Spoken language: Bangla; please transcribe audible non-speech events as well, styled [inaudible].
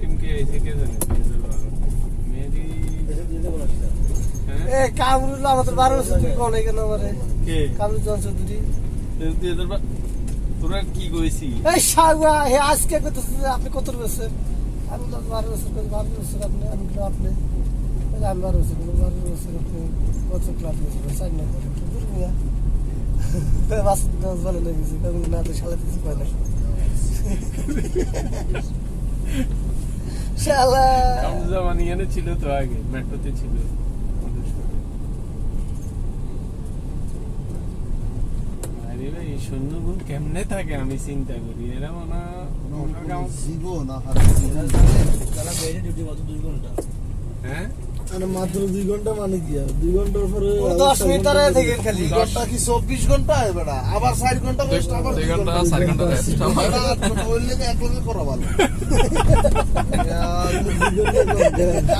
টিম কে আইছে কে জানে মেবি এ কামরুল আমাদের বারো বছর তুই কোন কেন আমারে কে কামরুল জন চৌধুরী তুই এদের বা- তোরা কি কইছি এই সাগুয়া হে আজকে কইতেছে যে আপনি কত বছর আমি বললাম বারো বছর কই বারো বছর আপনি আমি বললাম আপনি বলে, আমি বারো বছর বললাম, বারো বছর আপনি কত ক্লাস বছর চার নম্বর দূর মিয়া বাস দশ বলে লেগেছে কারণ না তো শালা কিছু পায় না শালা কামজামানি এনে ছিল তো আগে মেট্রোতে ছিল মধুসূদন। আরে ভাই এই সৈন্যগুণ কেমনে থাকে আমি চিন্তা করি? এরা মনে হয় হ্যাঁ? মানে মাত্র দুই ঘণ্টা মানে কি আর? দুই ঘণ্টার পরে দশ মিনিট থেকে খালি। ঘণ্টা কি চব্বিশ ঘণ্টা আবার চার ঘণ্টা দুই- আবার দুই দুই ঘণ্টা, ঘণ্টা চার ঘণ্টা ঘণ্টা এক লগে করা ভালো। [laughs] 你这个你这个